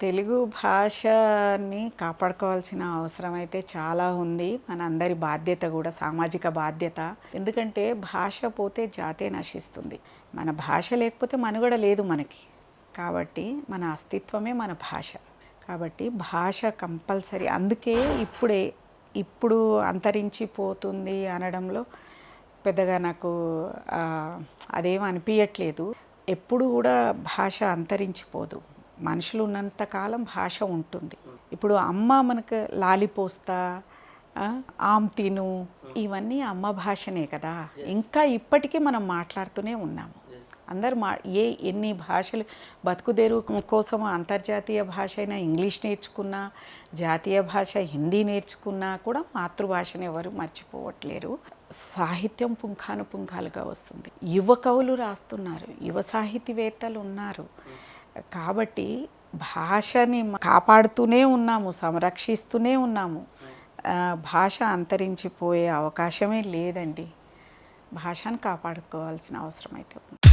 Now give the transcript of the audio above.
తెలుగు భాషని కాపాడుకోవాల్సిన అవసరం అయితే చాలా ఉంది. మన అందరి బాధ్యత కూడా సామాజిక బాధ్యత. ఎందుకంటే భాష పోతే జాతే నశిస్తుంది. మన భాష లేకపోతే మనుగడ లేదు మనకి. కాబట్టి మన అస్తిత్వమే మన భాష. కాబట్టి భాష కంపల్సరీ. అందుకే ఇప్పుడే ఇప్పుడు అంతరించిపోతుంది అనడంలో పెద్దగా నాకు అదేం అనిపించట్లేదు ఎప్పుడు కూడా భాష అంతరించిపోదు మనుషులు ఉన్నంత కాలం భాష ఉంటుంది. ఇప్పుడు అమ్మ మనకు లాలిపోస్తా ఆమ్ తిను ఇవన్నీ అమ్మ భాషనే కదా. ఇంకా ఇప్పటికీ మనం మాట్లాడుతూనే ఉన్నాము. అందరు మా ఏ ఎన్ని భాషలు బతుకుదేరు కోసం అంతర్జాతీయ భాష అయినా ఇంగ్లీష్ నేర్చుకున్నా జాతీయ భాష హిందీ నేర్చుకున్నా కూడా మాతృభాషను ఎవరు మర్చిపోవట్లేరు. సాహిత్యం పుంఖాను పుంఖాలుగా వస్తుంది. యువ కవులు రాస్తున్నారు. యువ సాహితీవేత్తలు ఉన్నారు. కాబట్టి భాషని కాపాడుతూనే ఉన్నాము సంరక్షిస్తూనే ఉన్నాము. భాష అంతరించిపోయే అవకాశమే లేదండి. భాషను కాపాడుకోవాల్సిన అవసరం అయితే ఉంది.